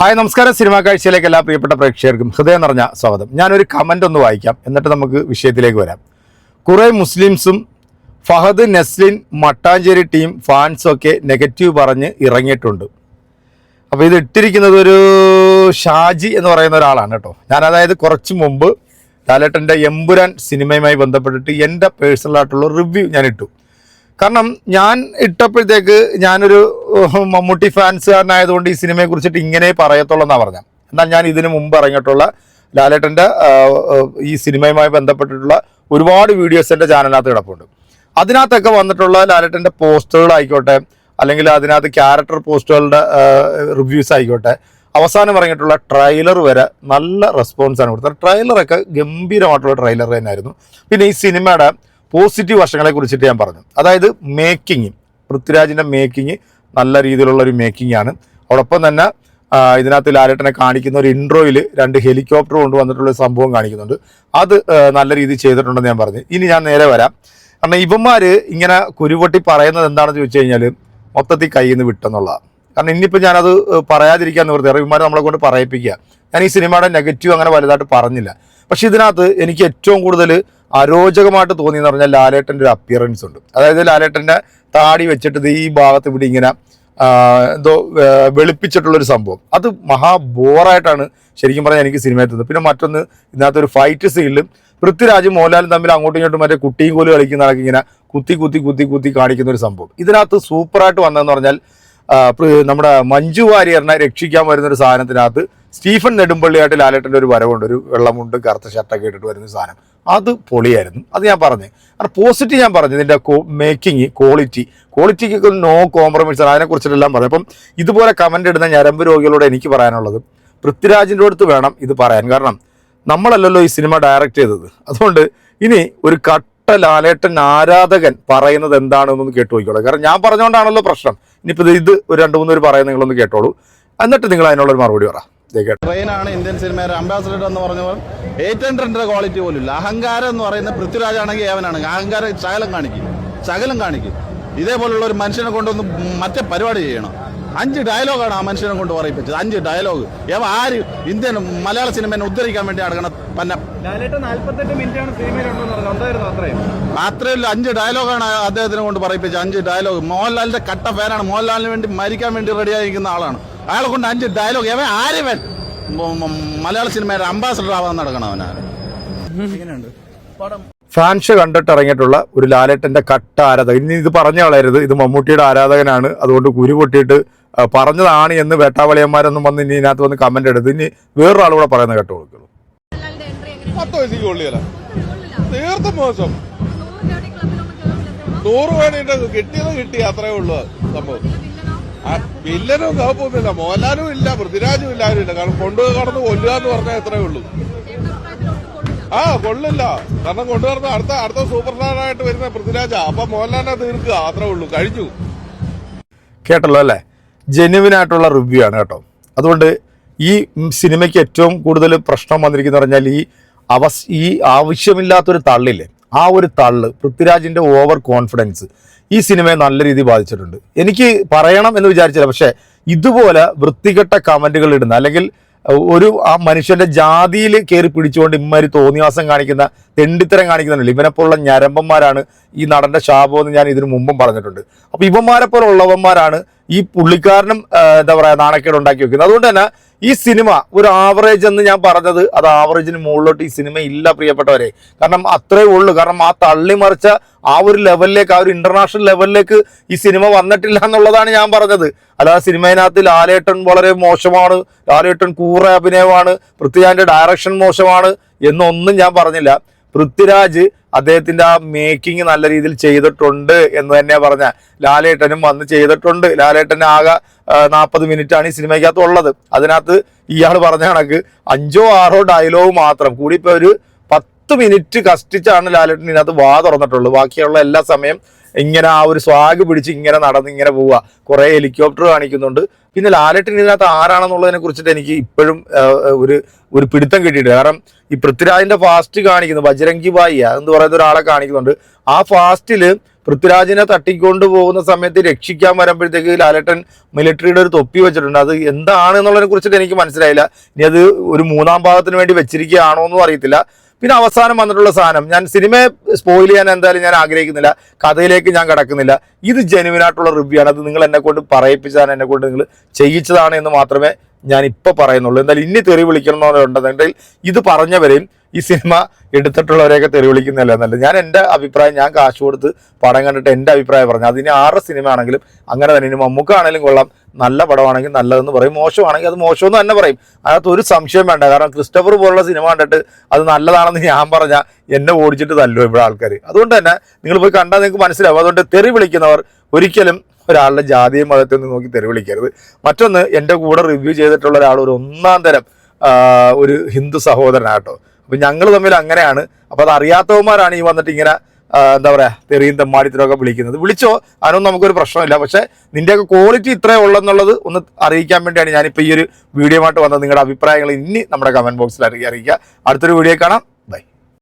Hi നമസ്കാരം. Cinema കാഴ്ചയിലേക്ക് എല്ലാ പ്രിയപ്പെട്ട പ്രേക്ഷകർക്കും ഹൃദയം നിറഞ്ഞ സ്വാഗതം. ഞാനൊരു കമന്റ് ഒന്ന് വായിക്കാം. എന്നിട്ട് നമുക്ക് വിഷയത്തിലേക്ക് വരാം. കുറേ മുസ്ലിംസും ഫഹദ് നസ്ലിൻ മട്ടാഞ്ചേരി ടീം ഫാൻസും ഒക്കെ നെഗറ്റീവ് പറഞ്ഞ് ഇറങ്ങിയിട്ടുണ്ട്. അപ്പോൾ ഇത് ഇട്ടിരിക്കുന്നത് ഒരു ഷാജി എന്ന് പറയുന്ന ഒരാളാണ് കേട്ടോ. ഞാൻ അതായത് കുറച്ച് മുമ്പ് ലാലേട്ടന്റെ എമ്പുരാൻ സിനിമയുമായി ബന്ധപ്പെട്ടിട്ട് എന്റെ പേഴ്സണലായിട്ടുള്ള റിവ്യൂ ഞാൻ ഇട്ടു. കാരണം ഞാൻ ഇട്ടപ്പോഴത്തേക്ക് ഞാനൊരു മമ്മൂട്ടി ഫാൻസുകാരനായതുകൊണ്ട് ഈ സിനിമയെ കുറിച്ചിട്ട് ഇങ്ങനെ പറയത്തുള്ളൂ എന്നാണ് പറഞ്ഞത്. എന്നാൽ ഞാൻ ഇതിനു മുമ്പ് ഇറങ്ങിയിട്ടുള്ള ലാലേട്ടന്റെ ഈ സിനിമയുമായി ബന്ധപ്പെട്ടിട്ടുള്ള ഒരുപാട് വീഡിയോസ് എന്റെ ചാനലിനകത്ത് കിടപ്പുണ്ട്. അതിനകത്തൊക്കെ വന്നിട്ടുള്ള ലാലേട്ടന്റെ പോസ്റ്ററുകളായിക്കോട്ടെ അല്ലെങ്കിൽ അതിനകത്ത് ക്യാരക്ടർ പോസ്റ്ററുകളുടെ റിവ്യൂസ് ആയിക്കോട്ടെ അവസാനം ഇറങ്ങിയിട്ടുള്ള ട്രെയിലർ വരെ നല്ല റെസ്പോൺസാണ് കൊടുത്തത്. ട്രെയിലറൊക്കെ ഗംഭീരമായിട്ടുള്ള ട്രെയിലർ തന്നെയായിരുന്നു. പിന്നെ ഈ സിനിമയുടെ പോസിറ്റീവ് വശങ്ങളെ കുറിച്ചിട്ട് ഞാൻ പറഞ്ഞു. അതായത് മേക്കിംഗ് പൃഥ്വിരാജിന്റെ മേക്കിങ് നല്ല രീതിയിലുള്ള ഒരു മേക്കിംഗ് ആണ്. അതോടൊപ്പം തന്നെ ഇതിനകത്ത് ലാലേട്ടനെ കാണിക്കുന്ന ഒരു ഇൻട്രോയിൽ രണ്ട് ഹെലികോപ്റ്റർ കൊണ്ടുവന്നിട്ടുള്ള സംഭവം കാണിക്കുന്നുണ്ട്. അത് നല്ല രീതിയിൽ ചെയ്തിട്ടുണ്ടെന്ന് ഞാൻ പറഞ്ഞു. ഇനി ഞാൻ നേരെ വരാം. കാരണം ഇവന്മാർ ഇങ്ങനെ കുരുവട്ടി പറയുന്നത് എന്താണെന്ന് ചോദിച്ചു കഴിഞ്ഞാൽ മൊത്തത്തിൽ കയ്യിൽ നിന്ന് വിട്ടെന്നുള്ളതാണ് കാരണം ഇനിയിപ്പോൾ ഞാനത് പറയാതിരിക്കാൻ നിവൃത്തി. ഇവന്മാർ നമ്മളെ കൊണ്ട് പറയിപ്പിക്കുക. ഞാൻ ഈ സിനിമയുടെ നെഗറ്റീവ് അങ്ങനെ വലുതായിട്ട് പറഞ്ഞില്ല. പക്ഷേ ഇതിനകത്ത് എനിക്ക് ഏറ്റവും കൂടുതൽ അരോചകമായിട്ട് തോന്നിയെന്ന് പറഞ്ഞാൽ ലാലേട്ടന്റെ ഒരു അപ്പിയറൻസ് ഉണ്ട്. അതായത് ലാലേട്ടന്റെ താടി വെച്ചിട്ട് ഈ ഭാഗത്ത് ഇവിടെ ഇങ്ങനെ എന്തോ വെളുപ്പിച്ചിട്ടുള്ളൊരു സംഭവം. അത് മഹാ ബോറായിട്ടാണ് ശരിക്കും പറഞ്ഞാൽ എനിക്ക് സിനിമയിൽ തന്നത് പിന്നെ മറ്റൊന്ന് ഇതിനകത്ത് ഒരു ഫൈറ്റ് സീനിലും പൃഥ്വിരാജും മോഹൻലാലും തമ്മിൽ അങ്ങോട്ടും ഇങ്ങോട്ടും മറ്റേ കുട്ടിയും കോലും കളിക്കുന്ന ആൾക്ക് ഇങ്ങനെ കുത്തി കുത്തി കുത്തി കുത്തി കാണിക്കുന്ന ഒരു സംഭവം. ഇതിനകത്ത് സൂപ്പറായിട്ട് വന്നതെന്ന് പറഞ്ഞാൽ നമ്മുടെ മഞ്ജു വാര്യറിനെ രക്ഷിക്കാൻ വരുന്ന ഒരു സാധനത്തിനകത്ത് സ്റ്റീഫൻ നെടുമ്പള്ളിയായിട്ട് ലാലേട്ടന്റെ ഒരു വരവുണ്ട്. ഒരു വെള്ളമുണ്ട് കറുത്ത ഷർട്ടൊക്കെ ഇട്ടിട്ട് വരുന്ന സാധനം. അത് പൊളിയായിരുന്നു. അത് ഞാൻ പറഞ്ഞു. കാരണം പോസിറ്റീവ് ഞാൻ പറഞ്ഞു. ഇതിന്റെ മേക്കിംഗ് ക്വാളിറ്റി ക്വാളിറ്റിക്ക് നോ കോംപ്രമൈസ് ആണ്. അതിനെക്കുറിച്ചിട്ടെല്ലാം പറഞ്ഞു അപ്പം ഇതുപോലെ കമന്റ് ഇടുന്ന ഞരമ്പ് രോഗികളോട് എനിക്ക് പറയാനുള്ളത് പൃഥ്വിരാജിന്റെ അടുത്ത് വേണം ഇത് പറയാൻ. കാരണം നമ്മളല്ലല്ലോ ഈ സിനിമ ഡയറക്റ്റ് ചെയ്തത്. അതുകൊണ്ട് ഇനി ഒരു കട്ട ലാലേട്ടൻ ആരാധകൻ പറയുന്നത് എന്താണെന്നൊന്ന് കേട്ടു നോക്കിക്കോളൂ. കാരണം ഞാൻ പറഞ്ഞുകൊണ്ടാണല്ലോ പ്രശ്നം. ഇനിയിപ്പോൾ ഇത് ഒരു രണ്ട് മൂന്ന് പേര് പറയുന്നത് നിങ്ങളൊന്ന് കേട്ടോളൂ. എന്നിട്ട് നിങ്ങൾ അതിനുള്ളൊരു മറുപടി പറ. ദേ കേട്ടോ ട്രെയിനാണ് ഇന്ത്യൻ സിനിമയുടെ അംബാസഡർ എന്ന് പറഞ്ഞവർ എയ്റ്റ് ഹൺഡ്രഡിന്റെ ക്വാളിറ്റി പോലും ഇല്ല അഹങ്കാരം എന്ന് പറയുന്ന പൃഥ്വിരാജാണെങ്കിൽ ഏവനാണ് അഹങ്കാരം ശകലം കാണിക്കും. ശകലം കാണിക്കും. ഇതേപോലുള്ള ഒരു മനുഷ്യനെ കൊണ്ടൊന്ന് മറ്റേ പരിപാടി ചെയ്യണം. അഞ്ച് ഡയലോഗാണ് ആ മനുഷ്യനെ കൊണ്ട് പറയിപ്പിച്ചത്. അഞ്ച് ഡയലോഗ് ഏവ ആര് ഇന്ത്യൻ മലയാള സിനിമയെ ഉദ്ധരിക്കാൻ വേണ്ടി നടക്കണം പന്ന അത്രയല്ല അഞ്ച് ഡയലോഗാണ് അദ്ദേഹത്തിനെ കൊണ്ട് പറയിപ്പിച്ചത്. അഞ്ച് ഡയലോഗ് മോഹൻലാലിന്റെ കട്ട ഫാനാണ് മോഹൻലാലിന് വേണ്ടി മരിക്കാൻ വേണ്ടി റെഡിയായിരിക്കുന്ന ആളാണ്. അയാളെ കൊണ്ട് അഞ്ച് ഡയലോഗ് അവൻ ആര്യവൻ മലയാള സിനിമയുടെ അംബാസഡർ ആവാൻ നടക്കണം അവനാണ് ഫാൻസ് കണ്ടിട്ട് ഇറങ്ങിയിട്ടുള്ള ഒരു ലാലേട്ടന്റെ കട്ട ആരാധകൻ. ഇനി ഇത് പറഞ്ഞു കളയരുത് ഇത് മമ്മൂട്ടിയുടെ ആരാധകനാണ്. അതുകൊണ്ട് കുരു പൊട്ടിയിട്ട് പറഞ്ഞതാണ് എന്ന് വേട്ടാവളിയന്മാരൊന്നും വന്ന് ഇനി ഇതിനകത്ത് വന്ന് കമന്റ് എടുത്ത് ഇനി വേറൊരാൾ കൂടെ പറയുന്ന കേട്ട് കൊടുക്കുള്ളൂ പത്ത് പൈസക്ക് കൊള്ളിയല്ല. തീർത്തും മോശം. നൂറ് കിട്ടിയത് കിട്ടി. അത്രേ ഉള്ളൂ സംഭവം. വില്ലനും കുഴപ്പമൊന്നുമില്ല മോഹൻലാലും ഇല്ല പൃഥ്വിരാജും ഇല്ല ആരും ഇല്ല കാരണം കൊണ്ടു കടന്ന് കൊല്ലുക എന്ന് പറഞ്ഞാൽ എത്രയേ ഉള്ളൂ. ആ കൊള്ളില്ല. കാരണം കൊണ്ടുവരുന്ന അടുത്ത അടുത്ത സൂപ്പർ സ്റ്റാറായിട്ട് വരുന്ന പൃഥ്വിരാജാ. അപ്പൊ മോഹൻലാലിനെ തീർക്കുക. അത്രേ ഉള്ളൂ. കഴിഞ്ഞു. കേട്ടല്ലോ അല്ലേ? ജെനുവിനായിട്ടുള്ള റിവ്യൂ ആണ് കേട്ടോ. അതുകൊണ്ട് ഈ സിനിമയ്ക്ക് ഏറ്റവും കൂടുതൽ പ്രശ്നം വന്നിരിക്കുന്ന പറഞ്ഞാൽ ഈ അവസ് ഈ ആവശ്യമില്ലാത്തൊരു തള്ളില്ലേ? ആ ഒരു തള്ള് പൃഥ്വിരാജിന്റെ ഓവർ കോൺഫിഡൻസ് ഈ സിനിമയെ നല്ല രീതിയിൽ ബാധിച്ചിട്ടുണ്ട്. എനിക്ക് പറയണം എന്ന് വിചാരിച്ചില്ല. പക്ഷേ ഇതുപോലെ വൃത്തികെട്ട കമന്റുകൾ ഇടുന്ന അല്ലെങ്കിൽ ഒരു ആ മനുഷ്യന്റെ ജാതിയിൽ കയറി പിടിച്ചുകൊണ്ട് ഇമ്മാതിരി തോന്നിവാസം കാണിക്കുന്ന തെണ്ടിത്തരം കാണിക്കുന്നുണ്ടല്ലോ ഇവനെപ്പോലുള്ള ഞരമ്പന്മാരാണ് ഈ നടന്റെ ശാപം എന്ന് ഞാൻ ഇതിനു മുമ്പും പറഞ്ഞിട്ടുണ്ട്. അപ്പോൾ ഇവന്മാരെ പോലെ ഉള്ളവന്മാരാണ് ഈ പുള്ളിക്കാരനും എന്താ പറയുക നാണക്കേട് ഉണ്ടാക്കി വെക്കുന്നത് അതുകൊണ്ട് തന്നെ ഈ സിനിമ ഒരു ആവറേജ് എന്ന് ഞാൻ പറഞ്ഞത് അത് ആവറേജിന് മുകളിലോട്ട് ഈ സിനിമ ഇല്ല പ്രിയപ്പെട്ടവരെ. കാരണം അത്രേ ഉള്ളൂ. കാരണം ആ തള്ളിമറിച്ച ആ ഒരു ലെവലിലേക്ക് ആ ഒരു ഇന്റർനാഷണൽ ലെവലിലേക്ക് ഈ സിനിമ വന്നിട്ടില്ല എന്നുള്ളതാണ് ഞാൻ പറഞ്ഞത്. അല്ലാതെ സിനിമയിനകത്ത് ലാലേട്ടൻ വളരെ മോശമാണ് ലാലേട്ടൻ കൂറ അഭിനയമാണ് പൃഥ്വിരാജിന്റെ ഡയറക്ഷൻ മോശമാണ് എന്നൊന്നും ഞാൻ പറഞ്ഞില്ല. പൃഥ്വിരാജ് അദ്ദേഹത്തിന്റെ ആ മേക്കിംഗ് നല്ല രീതിയിൽ ചെയ്തിട്ടുണ്ട് എന്ന് തന്നെ പറഞ്ഞ. ലാലേട്ടനും വന്ന് ചെയ്തിട്ടുണ്ട്. ലാലേട്ടൻ ആകെ നാൽപ്പത് ആണ് ഈ സിനിമയ്ക്കകത്ത് ഉള്ളത്. അതിനകത്ത് ഇയാൾ പറഞ്ഞ കണക്ക് അഞ്ചോ ആറോ ഡയലോഗ് മാത്രം. കൂടി ഇപ്പൊ ഒരു പത്ത് മിനിറ്റ് കഷ്ടിച്ചാണ് ലാലേട്ടൻ ഇതിനകത്ത് വാ തുറന്നിട്ടുള്ളൂ ബാക്കിയുള്ള എല്ലാ സമയം ഇങ്ങനെ ആ ഒരു സ്വാഗ് പിടിച്ച് ഇങ്ങനെ നടന്ന് ഇങ്ങനെ പോവുക. കുറെ ഹെലികോപ്റ്റർ കാണിക്കുന്നുണ്ട്. പിന്നെ ലാലേട്ടൻ ഇതിനകത്ത് ആരാണെന്നുള്ളതിനെ കുറിച്ചിട്ട് എനിക്ക് ഇപ്പോഴും ഒരു ഒരു പിടുത്തം കിട്ടിയിട്ട് കാരണം ഈ പൃഥ്വിരാജിന്റെ ഫാസ്റ്റ് കാണിക്കുന്നു ബജരംഗി ബായി എന്ന് പറയുന്ന ഒരാളെ കാണിക്കുന്നുണ്ട്. ആ ഫാസ്റ്റിൽ പൃഥ്വിരാജിനെ തട്ടിക്കൊണ്ട് പോകുന്ന സമയത്ത് രക്ഷിക്കാൻ വരുമ്പോഴത്തേക്ക് ലാലേട്ടൻ മിലിറ്ററിയുടെ ഒരു തൊപ്പി വെച്ചിട്ടുണ്ട്. അത് എന്താണ് എന്നുള്ളതിനെ കുറിച്ചിട്ട് എനിക്ക് മനസ്സിലായില്ല. ഇനി അത് ഒരു മൂന്നാം ഭാഗത്തിന് വേണ്ടി വെച്ചിരിക്കുകയാണോ എന്നും അറിയത്തില്ല. പിന്നെ അവസാനം വന്നിട്ടുള്ള സാധനം. ഞാൻ സിനിമയെ സ്പോയിൽ ചെയ്യാൻ എന്തായാലും ഞാൻ ആഗ്രഹിക്കുന്നില്ല. കഥയിലേക്ക് ഞാൻ കടക്കുന്നില്ല. ഇത് ജെനുവിനായിട്ടുള്ള റിവ്യൂ ആണ്. അത് നിങ്ങൾ എന്നെ കൊണ്ട് പറയിപ്പിച്ചതാണ് എന്നെ കൊണ്ട് നിങ്ങൾ ചെയ്യിച്ചതാണ് എന്ന് മാത്രമേ ഞാൻ ഇപ്പോൾ പറയുന്നുള്ളൂ. എന്തായാലും ഇനി തെറി വിളിക്കണമെന്നുണ്ടെന്നുണ്ടെങ്കിൽ ഇത് പറഞ്ഞവരെയും ഈ സിനിമ എടുത്തിട്ടുള്ളവരെയൊക്കെ തെറി നല്ലത് ഞാൻ എന്റെ അഭിപ്രായം ഞാൻ കാശ് കൊടുത്ത് പടം കണ്ടിട്ട് എന്റെ അഭിപ്രായം പറഞ്ഞു. അതിന് ആറ് സിനിമ ആണെങ്കിലും അങ്ങനെ തന്നെ. ഇനി മമ്മൂക്കാണെങ്കിലും കൊള്ളാം. നല്ല പടമാണെങ്കിൽ നല്ലതെന്ന് പറയും. മോശമാണെങ്കിൽ അത് മോശമെന്ന് തന്നെ പറയും. അതിനകത്ത് ഒരു സംശയം വേണ്ട. കാരണം ക്രിസ്റ്റഫർ പോലുള്ള സിനിമ കണ്ടിട്ട് അത് നല്ലതാണെന്ന് ഞാൻ പറഞ്ഞാൽ എന്നെ ഓടിച്ചിട്ട് തല്ലോ ഇവിടെ ആൾക്കാർ അതുകൊണ്ട് തന്നെ നിങ്ങൾ പോയി കണ്ടാൽ നിങ്ങൾക്ക് മനസ്സിലാവും. അതുകൊണ്ട് തെറി വിളിക്കുന്നവർ ഒരിക്കലും ഒരാളുടെ ജാതിയും മതത്തിൽ നിന്ന് നോക്കി തെറി വിളിക്കരുത്. മറ്റൊന്ന് എന്റെ കൂടെ റിവ്യൂ ചെയ്തിട്ടുള്ള ഒരാൾ ഒരു ഒന്നാം തരം ഒരു ഹിന്ദു സഹോദരനാട്ടോ അപ്പം ഞങ്ങൾ തമ്മിൽ അങ്ങനെയാണ്. അപ്പോൾ അത് അറിയാത്തവന്മാരാണ് ഈ വന്നിട്ട് ഇങ്ങനെ എന്താ പറയുക തെറിയും തെമ്മാടിത്തരമൊക്കെ വിളിക്കുന്നത്. വിളിച്ചോ അതിനൊന്നും നമുക്കൊരു പ്രശ്നമില്ല. പക്ഷേ നിന്റെയൊക്കെ ക്വാളിറ്റി ഇത്രേ ഉള്ളെന്നുള്ളത് ഒന്ന് അറിയിക്കാൻ വേണ്ടിയാണ് ഞാനിപ്പോൾ ഈ ഒരു വീഡിയോ ആയിട്ട് വന്നത്. നിങ്ങളുടെ അഭിപ്രായങ്ങൾ ഇനി നമ്മുടെ കമന്റ് ബോക്സിൽ അറിയിക്കുക. അടുത്തൊരു വീഡിയോ കാണാം.